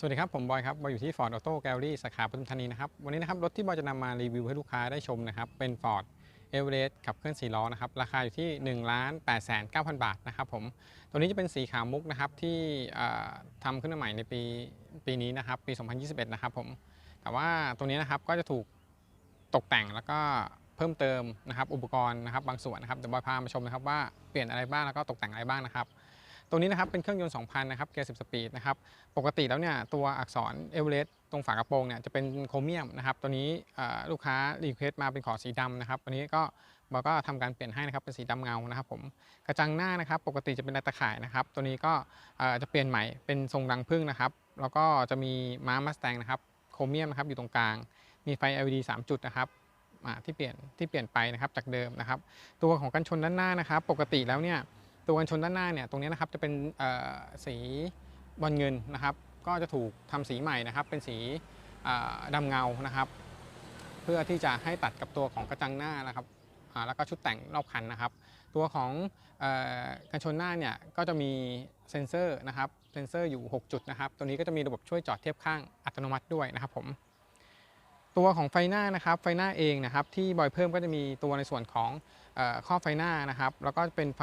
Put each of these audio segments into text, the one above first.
สวัสดีครับ ผมบอยครับบอยอยู่ที่ Ford Auto Gallery สาขาปทุมธานีนะครับ วันนี้นะครับรถที่บอยจะนำมารีวิวให้ลูกค้าได้ชมนะครับ เป็น Ford Everest ขับเคลื่อน4ล้อนะครับ ราคาอยู่ที่1 8 9 0 0 0บาทนะครับผม ตัวนี้จะเป็นสีขาวมุกนะครับ ที่ทำขึ้นมาใหม่ในปีปีนี้นะครับ ปี 2021 นะครับผม แต่ว่าตัวนี้นะครับก็จะถูกตกแต่งแล้วก็เพิ่มเติมนะครับ อุปกรณ์นะครับบางส่วนนะครับเดี๋ยวบอยพามาชมนะครับว่าเปลี่ยนอะไรบ้างแล้วก็ตกแต่งอะไรบ้างนะครับ ตัวนี้นะครับเป็นเครื่องยนต์ 2,000 นะครับเกียร์ 10 สปีดนะครับปกติแล้วเนี่ยตัวอักษรเอเวอเรสต์ตรงฝากระโปรงเนี่ยจะเป็นโครเมียมนะครับตัวนี้ลูกค้ารีเควสต์มาเป็นขอสีดำนะครับวันนี้ก็เราก็ทำการเปลี่ยนให้นะครับเป็นสีดำเงานะครับผมกระจังหน้านะครับปกติจะเป็นลายตะข่ายนะครับตัวนี้ก็อ่อจะเปลี่ยนใหม่เป็นทรงรังผึ้งนะครับแล้วก็จะมีม้ามัสแตงนะครับโครเมียมนะครับอยู่ตรงกลาง มีไฟ LED 3 จุดนะครับที่เปลี่ยนที่เปลี่ยนไปนะครับจากเดิมนะครับตัวของกันชนด้านหน้านะครับ ปกติแล้วเนี่ย ตัวกันชนด้านหน้าเนี่ยตรงนี้นะครับจะเป็นสีบอลเงินนะครับ ก็จะถูกทำสีใหม่นะครับ เป็นสีอ่าดำเงานะครับ เพื่อที่จะให้ตัดกับตัวของกระจังหน้านะครับแล้วก็ชุดแต่งรอบคันนะครับ ตัวของกันชนหน้าเนี่ยก็จะมีเซ็นเซอร์นะครับเซ็นเซอร์อยู่ 6 จุดนะครับ ตัวนี้ก็จะมีระบบช่วยจอดเทียบข้างอัตโนมัติด้วยนะครับผมตัวของไฟหน้านะครับไฟหน้าเองนะครับที่บอยเพิ่มก็จะมีตัวในส่วนของอข้อไฟหน้านะครับ แล้วก็เป็นไฟ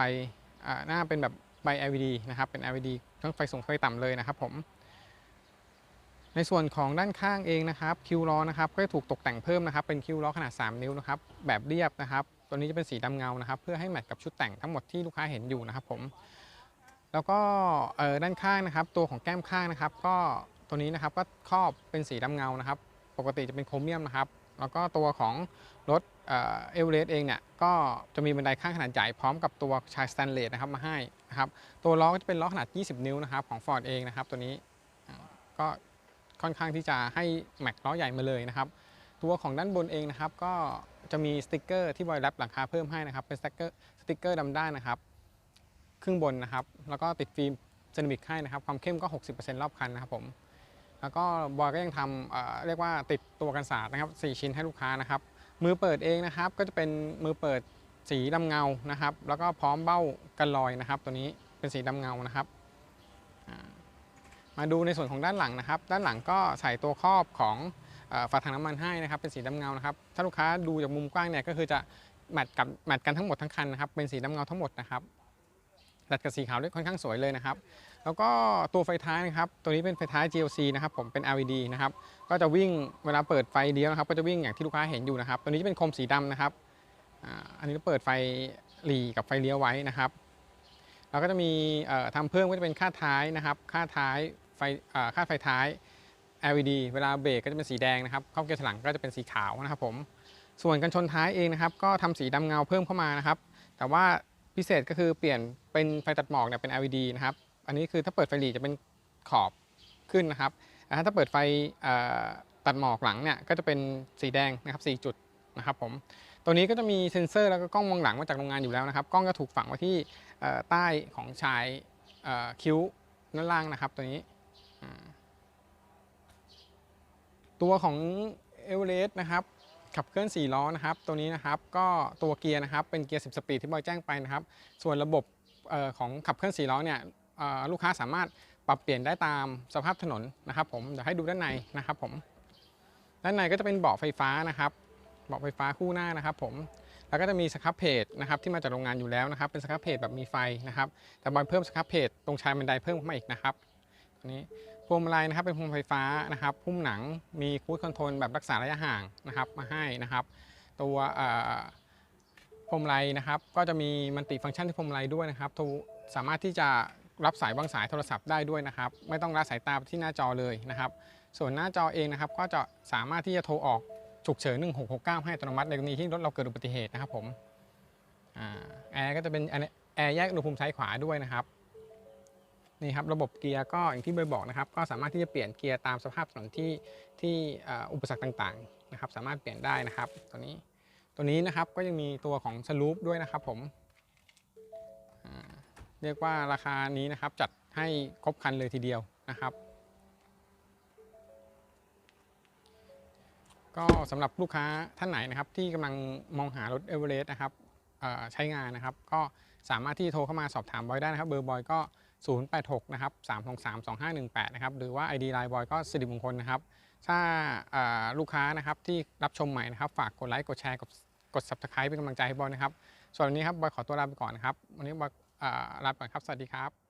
หน้าเป็นแบบใบ LED นะครับ เป็น LED ทั้งไฟสูงไฟต่ำเลยนะครับผม ในส่วนของด้านข้างเองนะครับคิวล้อนะครับก็ถูกตกแต่งเพิ่มนะครับ เป็นคิวล้อขนาด 3 นิ้วนะครับ แบบเรียบนะครับ ตัวนี้จะเป็นสีดำเงานะครับ เพื่อให้แมทกับชุดแต่งทั้งหมดที่ลูกค้าเห็นอยู่นะครับผม แล้วก็ด้านข้างนะครับ ตัวของแก้มข้างนะครับ ก็ตัวนี้นะครับก็ครอบเป็นสีดำเงานะครับ ปกติจะเป็นโครเมียมนะครับ แล้วก็ตัวของรถเอเวอเรสต์เองเนี่ยก็จะมีบันไดข้างขนาดใหญ่พร้อมกับตัวชายสแตนเลสนะครับมาให้นะครับตัวล้อก็จะเป็นล้อขนาด 20 นิ้วนะครับของ Ford เองนะครับตัวนี้ก็ค่อนข้างที่จะให้แม็กล้อใหญ่มาเลยนะครับตัวของด้านบนเองนะครับก็จะมีสติกเกอร์ที่บอยแรปหลังคาเพิ่มให้นะครับเป็นสติกเกอร์สติกเกอร์ดำด้านนะครับครึ่งบนนะครับแล้วก็ติดฟิล์มเซรามิกให้นะครับความเข้มก็ 60%รอบคันนะครับผม แล้วก็บอยก็ยังทำเเรียกว่าติดตัวกันศาสตร์นะครับ4ชิ้นให้ลูกค้านะครับ มือเปิดเองนะครับ ก็จะเป็นมือเปิดสีดำเงานะครับ แล้วก็พร้อมเบ้ากันลอยนะครับ ตัวนี้เป็นสีดำเงานะครับมาดูในส่วนของด้านหลังนะครับ ด้านหลังก็ใส่ตัวครอบของฝาถังน้ำมันให้นะครับ เป็นสีดำเงานะครับ ถ้าลูกค้าดูจากมุมกว้างเนี่ยก็คือจะแมทกับแมทกันทั้งหมดทั้งคันนะครับ เป็นสีดำเงาทั้งหมดนะครับ ตัดกับสีขาวด้วยค่อนข้างสวยเลยนะครับ แล้วก็ตัวไฟท้ายนะครับ ตัวนี้เป็นไฟท้าย GLC นะครับผมเป็น LED นะครับ ก็จะวิ่งเวลาเปิดไฟเลี้ยวนะครับ ก็จะวิ่งอย่างที่ลูกค้าเห็นอยู่นะครับ ตัวนี้จะเป็นโคมสีดำนะครับอันนี้ก็เปิดไฟหลีกับไฟเลี้ยวไว้นะครับแล้วก็จะมีเอ่อทำเพิ่มก็จะเป็นค่าท้ายนะครับค่าท้ายไฟค่าไฟท้าย LED เวลาเบรกก็จะเป็นสีแดงนะครับเข้าเกียร์ถลังก็จะเป็นสีขาวนะครับผมส่วนกันชนท้ายเองนะครับ ก็ทำสีดำเงาเพิ่มเข้ามานะครับ แต่ว่า พิเศษก็คือเปลี่ยนเป็นไฟตัดหมอกเนี่ยเป็น LED นะครับ อันนี้คือถ้าเปิดไฟหลีจะเป็นขอบขึ้นนะครับถ้าเปิดไฟตัดหมอกหลังเนี่ยก็จะเป็นสีแดงนะครับ4จุดนะครับผมตัวนี้ก็จะมีเซ็นเซอร์แล้วก็กล้องมองหลังมาจากโรงงานอยู่แล้วนะครับกล้องจะถูกฝังไว้ที่ใต้ของชายคิ้วด้านล่างนะครับ ตัวนี้ ตัวของเอเวอเรสต์นะครับ ขับเคลื่อน4ล้อนะครับ ตัวนี้นะครับก็ตัวเกียร์นะครับเป็นเกียร์ 10 สปีดที่บอยแจ้งไปนะครับ ส่วนระบบออของขับเคลื่อน4ล้อเนี่ยลูกค้าสามารถปรับเปลี่ยนได้ตามสภาพถนนนะครับผมเดี๋ยวให้ดูด้านในนะครับผมด้านในก็จะเป็นเบาะไฟฟ้านะครับเบาะไฟฟ้าคู่หน้านะครับผมแล้วก็จะมีสครับเพจนะครับที่มาจากโรงงานอยู่แล้วนะครับ เป็นสครับเพจแบบมีไฟนะครับ แต่บอยเพิ่มสครับเพจตรงชายบันไดเพิ่มเข้ามาอีกนะครับตัวนี้ พวงมาลัยนะครับเป็นพวงไฟฟ้านะครับพุ่มหนังมีคูดคอนโทรลแบบรักษาระยะห่างนะครับมาให้นะครับ ตัวเอ่อพวงมาลัยนะครับ ก็จะมีมัลติฟังก์ชันที่พวงมาลัยด้วยนะครับทูสามารถที่จะรับสายวางสายโทรศัพท์ได้ด้วยนะครับ ไม่ต้องละสายตาที่หน้าจอเลยนะครับ ส่วนหน้าจอเองนะครับ ก็จะสามารถที่จะโทรออกฉุกเฉิน 1669 ให้อัตโนมัติในกรณีที่รถเราเกิดอุบัติเหตุนะครับผมอแอร์ก็จะเป็นแอร์แยกอุณหภูมิซ้ายขวาด้วยนะครับ นี่ครับระบบเกียร์ก็อย่างที่เบยบอกนะครับ ก็สามารถที่จะเปลี่ยนเกียร์ตามสภาพถนนที่ที่อุปสรรคต่างๆนะครับ สามารถเปลี่ยนได้นะครับ ตัวนี้ตัวนี้นะครับก็ยังมีตัวของสลูปด้วยนะครับผมเรียกว่าราคานี้นะครับจัดให้ครบคันเลยทีเดียวนะครับ ก็สำหรับลูกค้าท่านไหนนะครับ ที่กำลังมองหารถเอเวอเรสต์นะครับใช้งานนะครับ ก็สามารถที่โทรเข้ามาสอบถามบอยได้นะครับ เบอร์บอยก็ 086 นะครับ 363 2518 นะครับ หรือว่า ID Line บอยก็สิริมงคลนะครับ ถ้าลูกค้านะครับที่รับชมใหม่นะครับ ฝากกดไลค์ กดแชร์ กดกด Subscribe เป็นกำลังใจให้บอยนะครับ ส่วนวันนี้ครับบอยขอตัวลาไปก่อนนะครับ วันนี้บอยลาไปก่อนครับ สวัสดีครับ